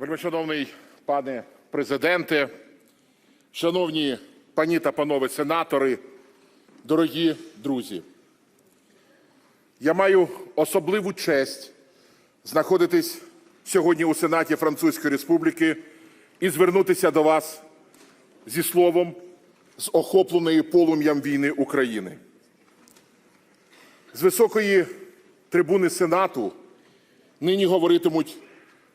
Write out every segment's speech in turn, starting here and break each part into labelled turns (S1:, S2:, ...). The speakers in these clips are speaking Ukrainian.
S1: Вельмишановний пане президенте, шановні пані та панове сенатори, дорогі друзі. Я маю особливу честь знаходитись сьогодні у Сенаті Французької Республіки і звернутися до вас зі словом з охопленої полум'ям війни України. З високої трибуни Сенату нині говоритимуть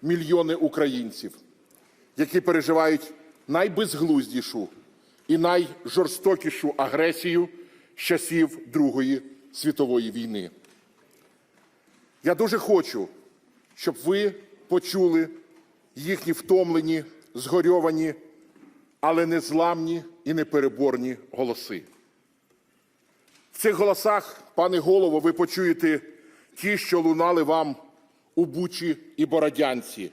S1: мільйони українців, які переживають найбезглуздішу і найжорстокішу агресію з часів Другої світової війни. Я дуже хочу, щоб ви почули їхні втомлені, згорьовані, але незламні і непереборні голоси. В цих голосах, пане голово, ви почуєте ті, що лунали вам у Бучі і Бородянці,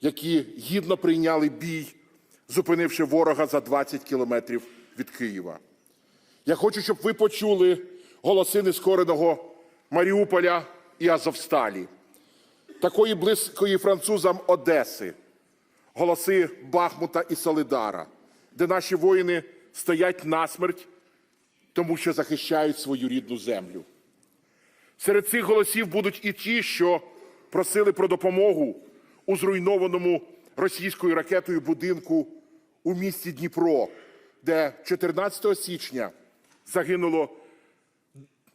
S1: які гідно прийняли бій, зупинивши ворога за 20 кілометрів від Києва. Я хочу, щоб ви почули голоси нескореного Маріуполя і Азовсталі, такої близької французам Одеси, голоси Бахмута і Солидара, де наші воїни стоять насмерть, тому що захищають свою рідну землю. Серед цих голосів будуть і ті, що просили про допомогу у зруйнованому російською ракетою будинку у місті Дніпро, де 14 січня загинуло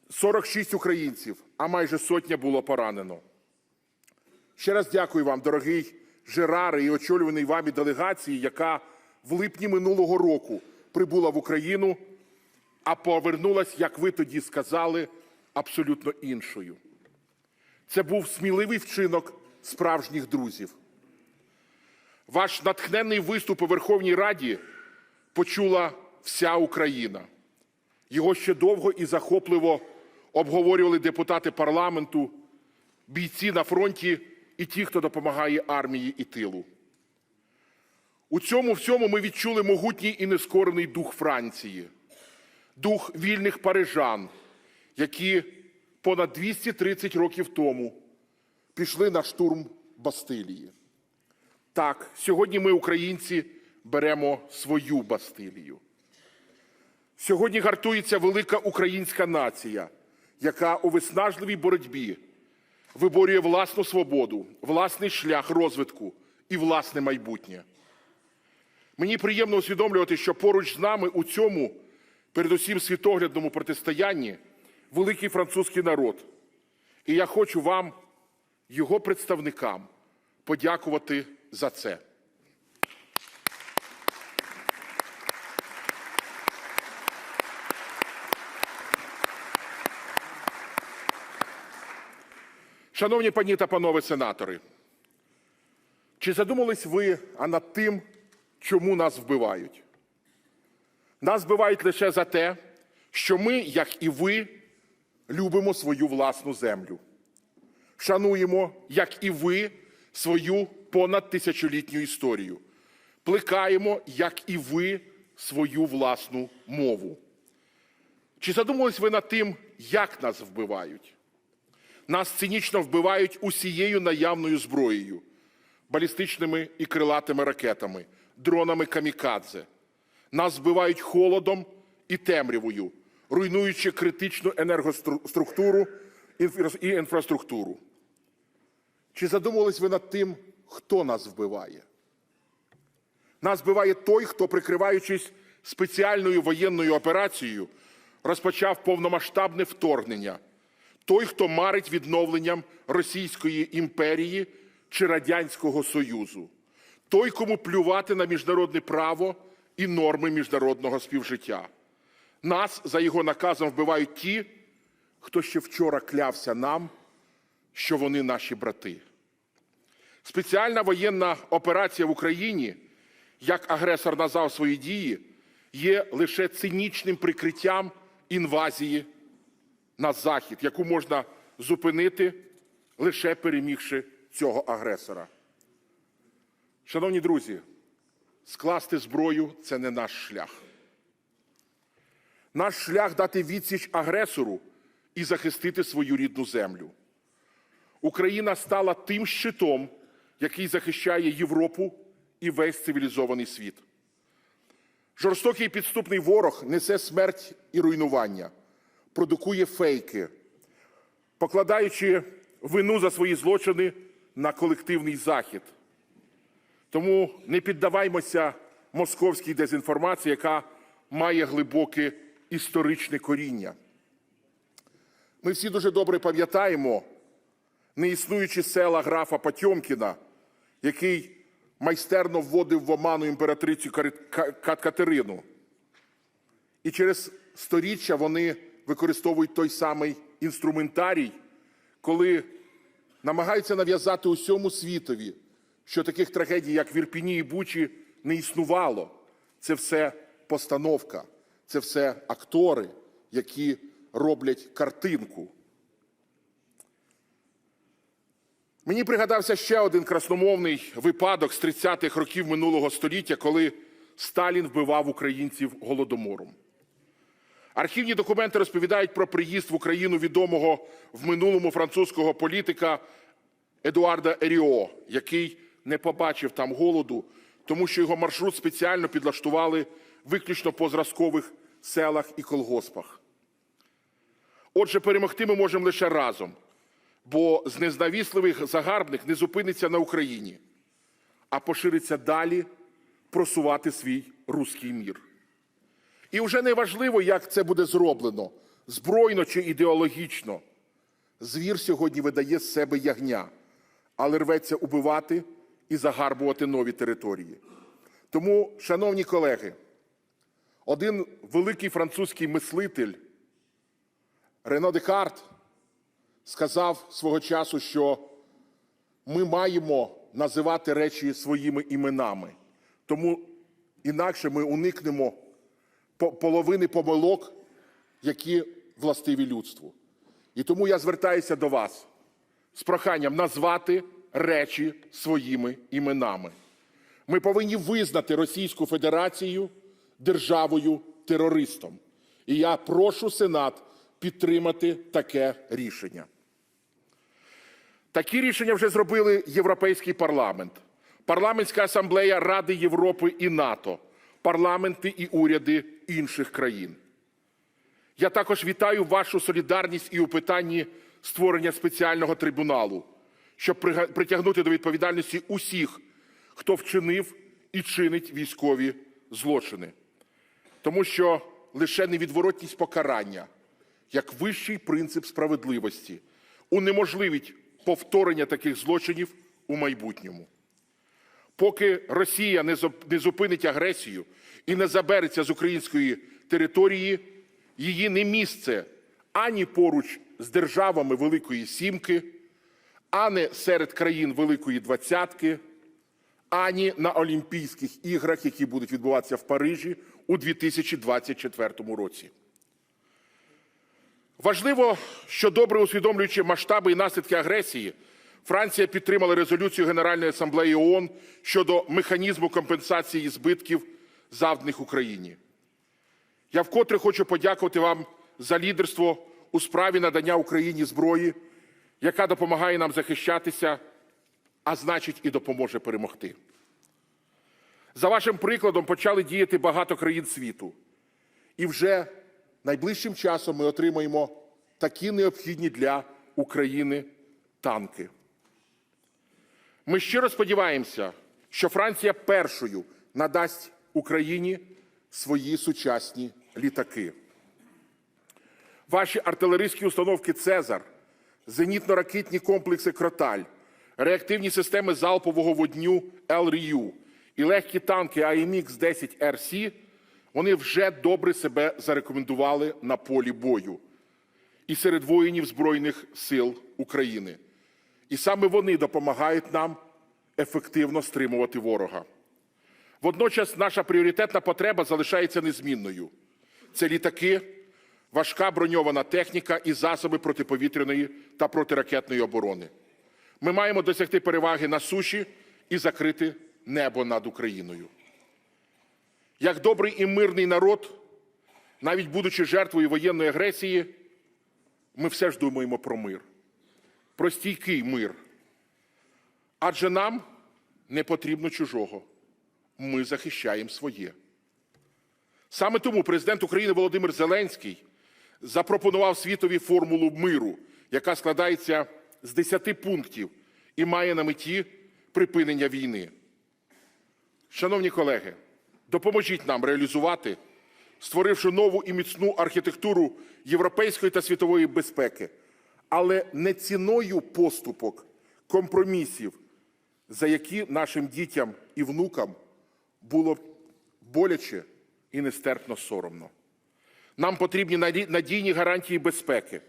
S1: 46 українців, а майже сотня було поранено. Ще раз дякую вам, дорогий Жераре, і очолюваний вами делегації, яка в липні минулого року прибула в Україну, а повернулась, як ви тоді сказали, абсолютно іншою. Це був сміливий вчинок справжніх друзів. Ваш натхненний виступ у Верховній Раді почула вся Україна. Його ще довго і захопливо обговорювали депутати парламенту, бійці на фронті і ті, хто допомагає армії і тилу. У цьому всьому ми відчули могутній і нескорений дух Франції, дух вільних парижан, які понад 230 років тому пішли на штурм Бастилії. Так, сьогодні ми, українці, беремо свою Бастилію. Сьогодні гартується велика українська нація, яка у виснажливій боротьбі виборює власну свободу, власний шлях розвитку і власне майбутнє. Мені приємно усвідомлювати, що поруч з нами у цьому, передусім світоглядному протистоянні, великий французький народ. І я хочу вам, його представникам, подякувати за це. Шановні пані та панове сенатори, чи задумались ви а над тим, чому нас вбивають? Нас вбивають лише за те, що ми, як і ви, любимо свою власну землю. Шануємо, як і ви, свою понад тисячолітню історію. Плекаємо, як і ви, свою власну мову. Чи задумались ви над тим, як нас вбивають? Нас цинічно вбивають усією наявною зброєю, балістичними і крилатими ракетами, дронами камікадзе. Нас вбивають холодом і темрявою, руйнуючи критичну енергоструктуру і інфраструктуру. Чи задумувались ви над тим, хто нас вбиває? Нас вбиває той, хто, прикриваючись спеціальною воєнною операцією, розпочав повномасштабне вторгнення. Той, хто марить відновленням Російської імперії чи Радянського Союзу, той, кому плювати на міжнародне право і норми міжнародного співжиття. Нас за його наказом вбивають ті, хто ще вчора клявся нам, що вони наші брати. Спеціальна воєнна операція в Україні, як агресор назвав свої дії, є лише цинічним прикриттям інвазії на захід, яку можна зупинити, лише перемігши цього агресора. Шановні друзі, скласти зброю це не наш шлях. Наш шлях дати відсіч агресору і захистити свою рідну землю. Україна стала тим щитом, який захищає Європу і весь цивілізований світ. Жорстокий підступний ворог несе смерть і руйнування, продукує фейки, покладаючи вину за свої злочини на колективний захід. Тому не піддаваймося московській дезінформації, яка має глибоке історичне коріння. Ми всі дуже добре пам'ятаємо неіснуючі села графа Потьомкіна, який майстерно вводив в оману імператрицю Катерину. І через сторіччя вони використовують той самий інструментарій, коли намагаються нав'язати усьому світові, що таких трагедій, як в Ірпіні і Бучі, не існувало. Це все постановка, це все актори, які роблять картинку. Мені пригадався ще один красномовний випадок з 30-х років минулого століття, коли Сталін вбивав українців голодомором. Архівні документи розповідають про приїзд в Україну відомого в минулому французького політика Едуарда Еріо, який не побачив там голоду, тому що його маршрут спеціально підлаштували виключно по зразкових селах і колгоспах. Отже, перемогти ми можемо лише разом, бо з незнавісливих загарбник не зупиниться на Україні, а пошириться далі просувати свій руський мір. І вже не важливо, як це буде зроблено збройно чи ідеологічно. Звір сьогодні видає з себе ягня, але рветься убивати і загарбувати нові території. Тому, шановні колеги, один великий французький мислитель Рено Декарт сказав свого часу, що ми маємо називати речі своїми іменами, тому інакше ми уникнемо половини помилок, які властиві людству. І тому я звертаюся до вас з проханням назвати речі своїми іменами. Ми повинні визнати Російську Федерацію державою терористом. І я прошу Сенат підтримати таке рішення. Такі рішення вже зробили Європейський парламент, Парламентська асамблея Ради Європи і НАТО, парламенти і уряди інших країн. Я також вітаю вашу солідарність і у питанні створення спеціального трибуналу, щоб притягнути до відповідальності усіх, хто вчинив і чинить військові злочини. Тому що лише невідворотність покарання, як вищий принцип справедливості, унеможливить повторення таких злочинів у майбутньому. Поки Росія не зупинить агресію і не забереться з української території, її не місце ані поруч з державами Великої Сімки, ані серед країн Великої Двадцятки, ані на Олімпійських іграх, які будуть відбуватися в Парижі у 2024 році. Важливо, що добре усвідомлюючи масштаби і наслідки агресії, Франція підтримала резолюцію Генеральної асамблеї ООН щодо механізму компенсації збитків, завданих Україні. Я вкотре хочу подякувати вам за лідерство у справі надання Україні зброї, яка допомагає нам захищатися, а значить і допоможе перемогти. За вашим прикладом почали діяти багато країн світу. І вже найближчим часом ми отримаємо такі необхідні для України танки. Ми щиро сподіваємося, що Франція першою надасть Україні свої сучасні літаки. Ваші артилерійські установки Цезар, зенітно-ракетні комплекси Кроталь, реактивні системи залпового вогню ЛРЮ і легкі танки АМХ 10 РС вони вже добре себе зарекомендували на полі бою і серед воїнів Збройних сил України. І саме вони допомагають нам ефективно стримувати ворога. Водночас наша пріоритетна потреба залишається незмінною. Це літаки, важка броньована техніка і засоби протиповітряної та протиракетної оборони. Ми маємо досягти переваги на суші і закрити небо над Україною. Як добрий і мирний народ, навіть будучи жертвою воєнної агресії, ми все ж думаємо про мир, про стійкий мир. Адже нам не потрібно чужого. Ми захищаємо своє. Саме тому президент України Володимир Зеленський запропонував світові формулу миру, яка складається з 10 пунктів і має на меті припинення війни. Шановні колеги, допоможіть нам реалізувати, створивши нову і міцну архітектуру європейської та світової безпеки, але не ціною поступок, компромісів, за які нашим дітям і внукам було боляче і нестерпно соромно. Нам потрібні надійні гарантії безпеки,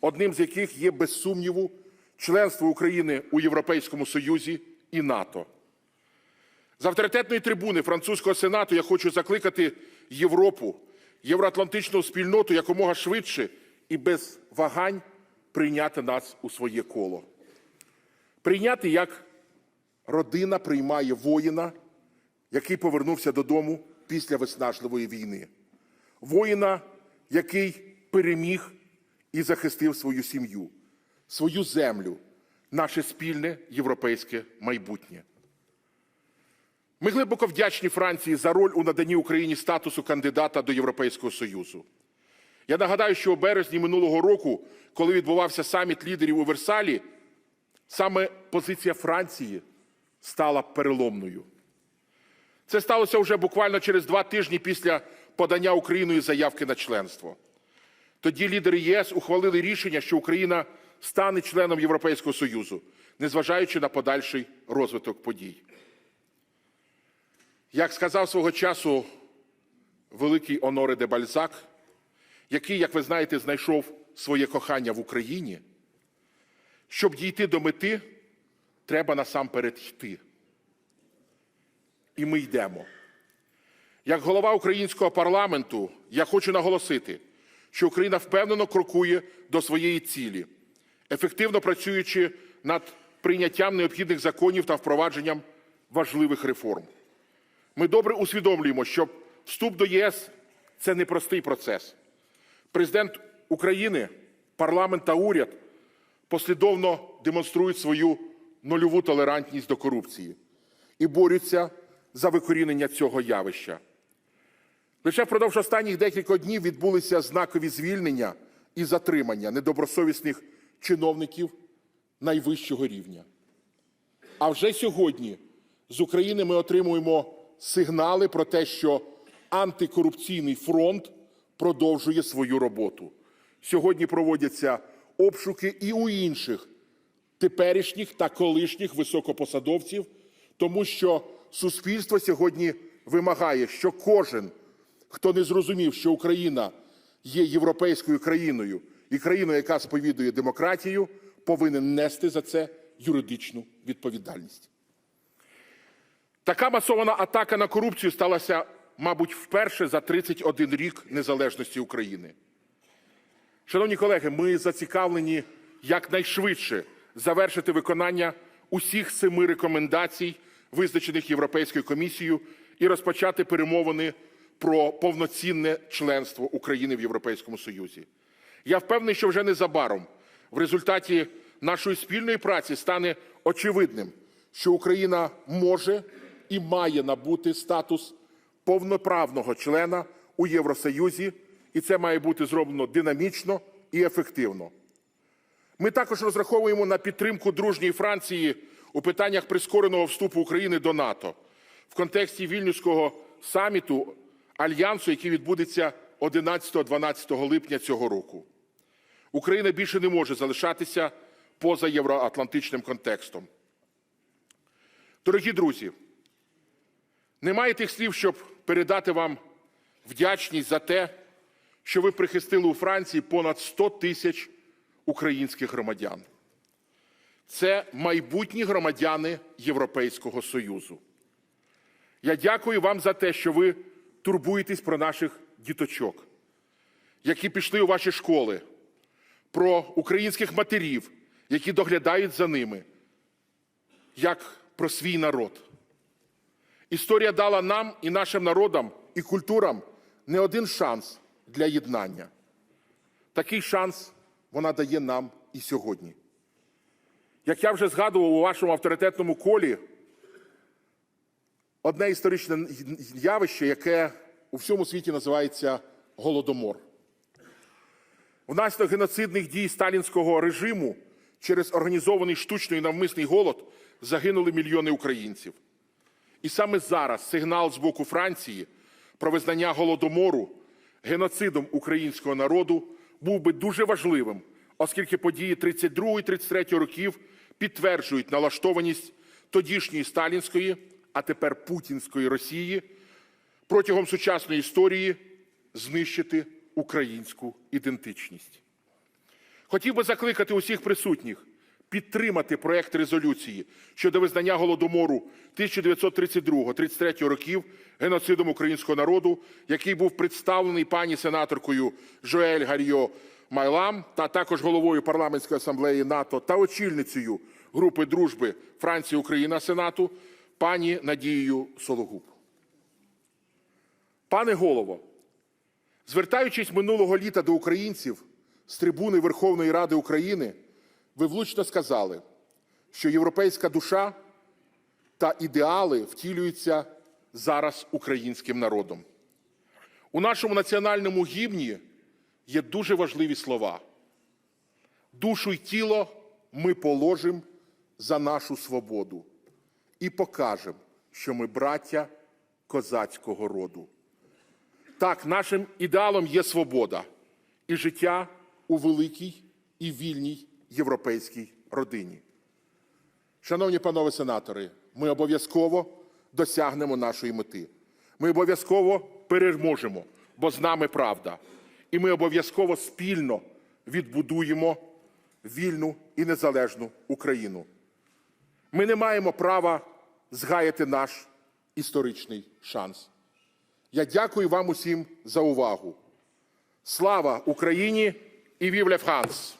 S1: одним з яких є, без сумніву, членство України у Європейському Союзі і НАТО. З авторитетної трибуни французького сенату я хочу закликати Європу, євроатлантичну спільноту якомога швидше і без вагань прийняти нас у своє коло. Прийняти як родина приймає воїна, який повернувся додому після виснажливої війни. Воїна, який переміг і захистив свою сім'ю, свою землю, наше спільне європейське майбутнє. Ми глибоко вдячні Франції за роль у наданні Україні статусу кандидата до Європейського Союзу. Я нагадаю, що у березні минулого року, коли відбувався саміт лідерів у Версалі, саме позиція Франції стала переломною. Це сталося вже буквально через два тижні після подання Україною заявки на членство. Тоді лідери ЄС ухвалили рішення, що Україна стане членом Європейського Союзу, незважаючи на подальший розвиток подій. Як сказав свого часу великий Оноре де Бальзак, який, як ви знаєте, знайшов своє кохання в Україні, щоб дійти до мети, треба насамперед йти. І ми йдемо. Як голова українського парламенту, я хочу наголосити, що Україна впевнено крокує до своєї цілі, ефективно працюючи над прийняттям необхідних законів та впровадженням важливих реформ. Ми добре усвідомлюємо, що вступ до ЄС це непростий процес. Президент України, парламент та уряд послідовно демонструють свою нульову толерантність до корупції і борються за викорінення цього явища. Лише впродовж останніх декількох днів відбулися знакові звільнення і затримання недобросовісних чиновників найвищого рівня. А вже сьогодні з України ми отримуємо сигнали про те, що антикорупційний фронт продовжує свою роботу. Сьогодні проводяться обшуки і у інших теперішніх та колишніх високопосадовців, тому що суспільство сьогодні вимагає, що кожен, хто не зрозумів, що Україна є європейською країною і країною, яка сповідує демократію, повинен нести за це юридичну відповідальність. Така масована атака на корупцію сталася, мабуть, вперше за 31 рік незалежності України. Шановні колеги, ми зацікавлені якнайшвидше завершити виконання усіх семи рекомендацій, визначених Європейською комісією, і розпочати перемовини про повноцінне членство України в Європейському Союзі. Я впевнений, що вже незабаром в результаті нашої спільної праці стане очевидним, що Україна може і має набути статус повноправного члена у Євросоюзі, і це має бути зроблено динамічно і ефективно. Ми також розраховуємо на підтримку дружньої Франції у питаннях прискореного вступу України до НАТО в контексті вільнюського саміту альянсу, який відбудеться 11-12 липня цього року. Україна більше не може залишатися поза євроатлантичним контекстом. Дорогі друзі, немає тих слів, щоб передати вам вдячність за те, що ви прихистили у Франції понад 100 тисяч українських громадян. Це майбутні громадяни Європейського Союзу. Я дякую вам за те, що ви турбуєтесь про наших діточок, які пішли у ваші школи, про українських матерів, які доглядають за ними, як про свій народ. Історія дала нам і нашим народам і культурам не один шанс для єднання. Такий шанс вона дає нам і сьогодні. Як я вже згадував у вашому авторитетному колі, одне історичне явище, яке у всьому світі називається Голодомор. Внаслідок геноцидних дій сталінського режиму через організований штучний навмисний голод загинули мільйони українців. І саме зараз сигнал з боку Франції про визнання голодомору геноцидом українського народу був би дуже важливим, оскільки події 32-33 років підтверджують налаштованість тодішньої сталінської, а тепер путінської Росії протягом сучасної історії знищити українську ідентичність. Хотів би закликати усіх присутніх підтримати проект резолюції щодо визнання голодомору 1932-33 років геноцидом українського народу, який був представлений пані сенаторкою Жоель Гарьо Майлам та також головою парламентської асамблеї НАТО та очільницею групи дружби Франція Україна Сенату пані Надією Сологуб. Пане голово, звертаючись минулого літа до українців з трибуни Верховної Ради України, ви влучно сказали, що європейська душа та ідеали втілюються зараз українським народом. У нашому національному гімні є дуже важливі слова. Душу й тіло ми положимо за нашу свободу і покажемо, що ми браття козацького роду. Так, нашим ідеалом є свобода і життя у великій і вільній європейській родині. Шановні панове сенатори, ми обов'язково досягнемо нашої мети. Ми обов'язково переможемо, бо з нами правда. І ми обов'язково спільно відбудуємо вільну і незалежну Україну. Ми не маємо права згаяти наш історичний шанс. Я дякую вам усім за увагу. Слава Україні і вівля Франс!